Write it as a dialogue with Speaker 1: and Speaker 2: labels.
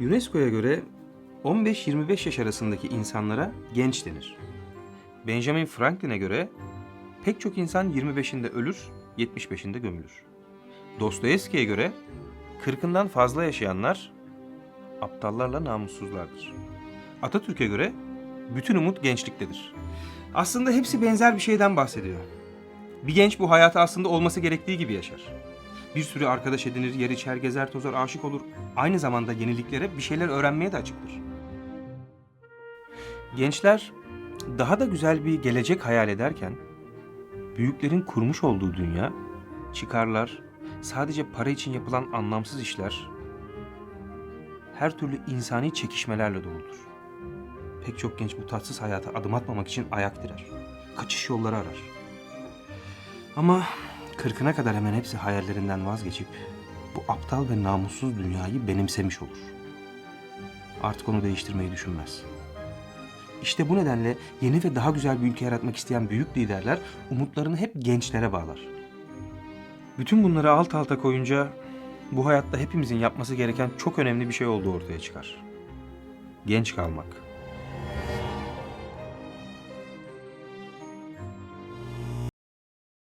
Speaker 1: UNESCO'ya göre 15-25 yaş arasındaki insanlara genç denir. Benjamin Franklin'e göre pek çok insan 25'inde ölür, 75'inde gömülür. Dostoyevski'ye göre 40'ından fazla yaşayanlar aptallarla namussuzlardır. Atatürk'e göre bütün umut gençliktedir. Aslında hepsi benzer bir şeyden bahsediyor. Bir genç bu hayatı aslında olması gerektiği gibi yaşar. Bir sürü arkadaş edinir, yer içer, gezer, tozar, aşık olur. Aynı zamanda yeniliklere bir şeyler öğrenmeye de açıktır. Gençler daha da güzel bir gelecek hayal ederken büyüklerin kurmuş olduğu dünya çıkarlar, sadece para için yapılan anlamsız işler, her türlü insani çekişmelerle doludur. Pek çok genç bu tatsız hayata adım atmamak için ayak direr. Kaçış yolları arar. Ama kırkına kadar hemen hepsi hayallerinden vazgeçip bu aptal ve namussuz dünyayı benimsemiş olur. Artık onu değiştirmeyi düşünmez. İşte bu nedenle yeni ve daha güzel bir ülke yaratmak isteyen büyük liderler umutlarını hep gençlere bağlar. Bütün bunları alt alta koyunca bu hayatta hepimizin yapması gereken çok önemli bir şey olduğu ortaya çıkar. Genç kalmak.